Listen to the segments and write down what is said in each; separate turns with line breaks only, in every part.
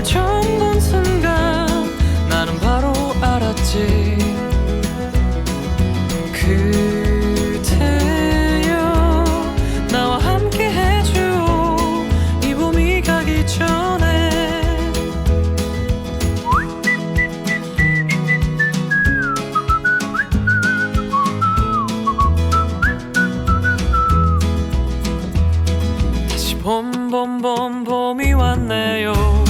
너를 처음 본 순간 나는 바로 알았지. 그대여 나와 함께 해줘 이 봄이 가기 전에. 다시 봄 봄 봄 봄이 왔네요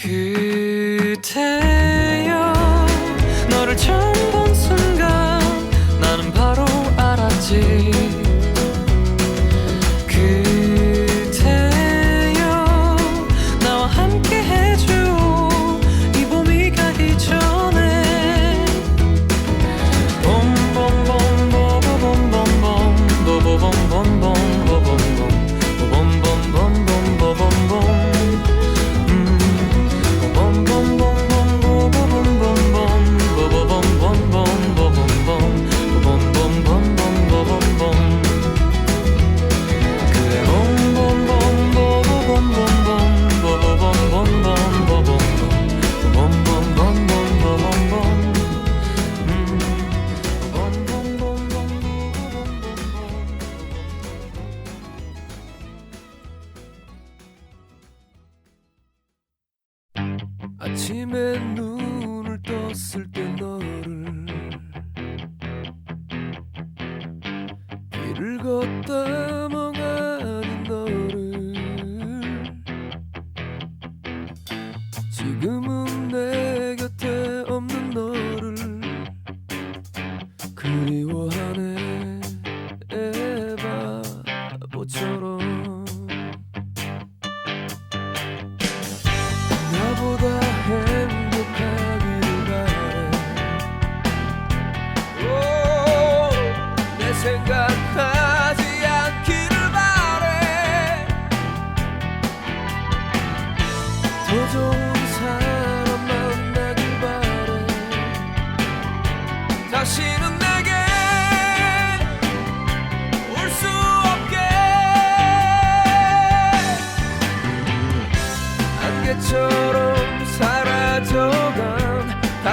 그대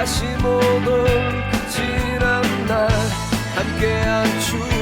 다시 못올 지난 날 함께한 추억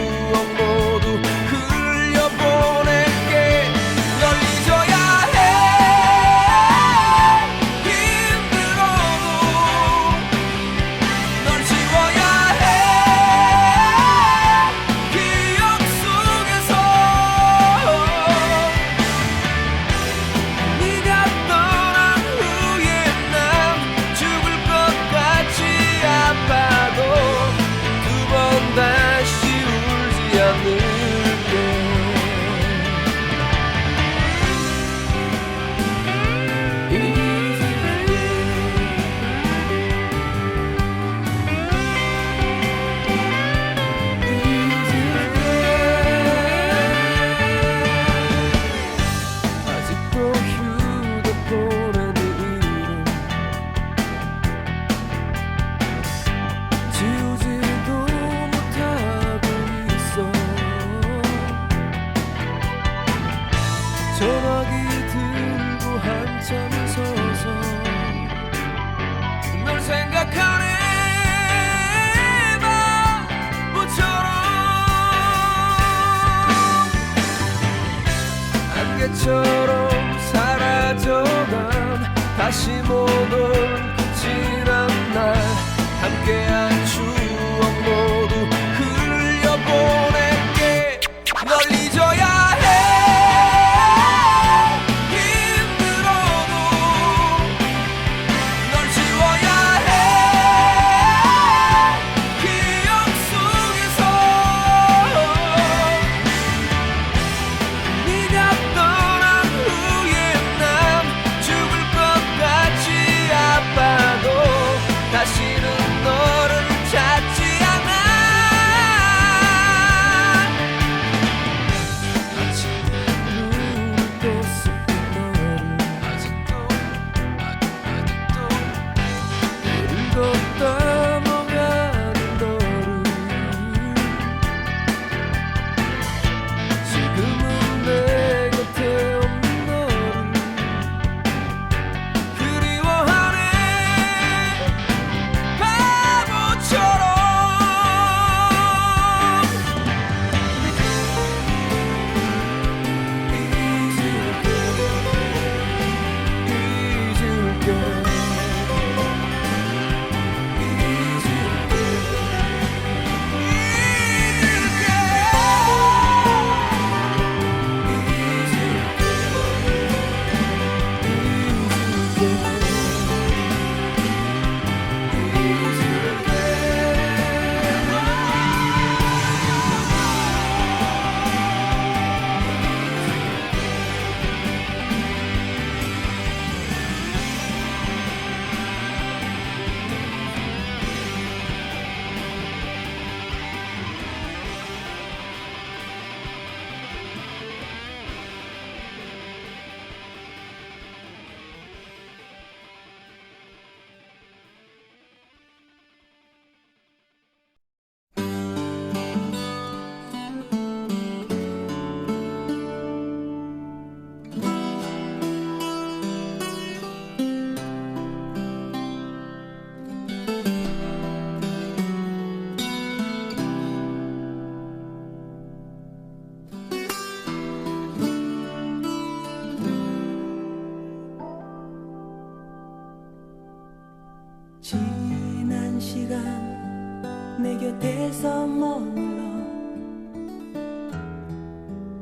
내
곁에서 머물러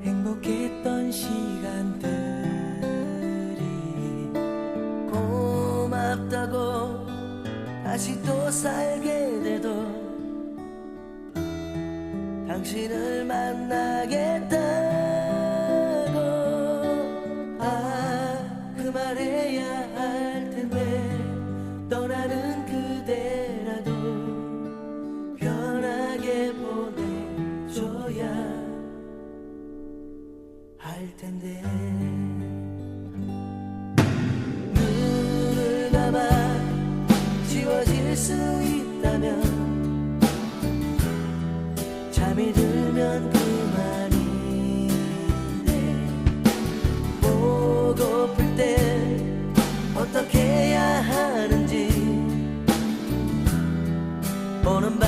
행복했던 시간들이 고맙다고 다시 또 살게 돼도 당신을 만나겠다 맘이 들면 그만인데 보고플 땐 어떻게 해야 하는지. 보는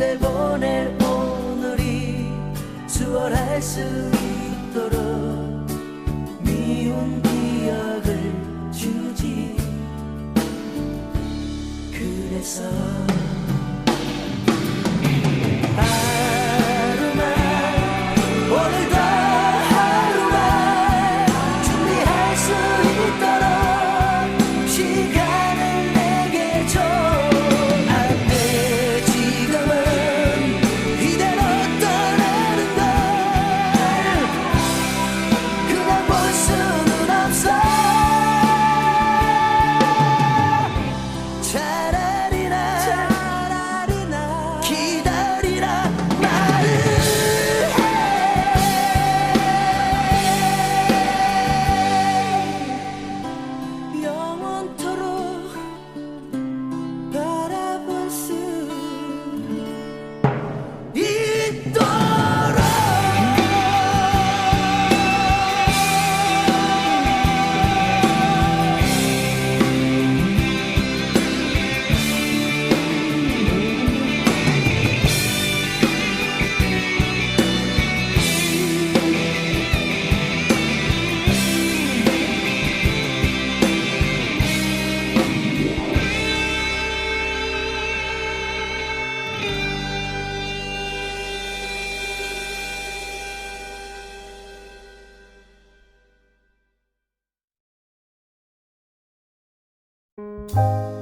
그대 보낼 오늘이 수월할 수 있도록 미운 기억을 주지. 그래서 주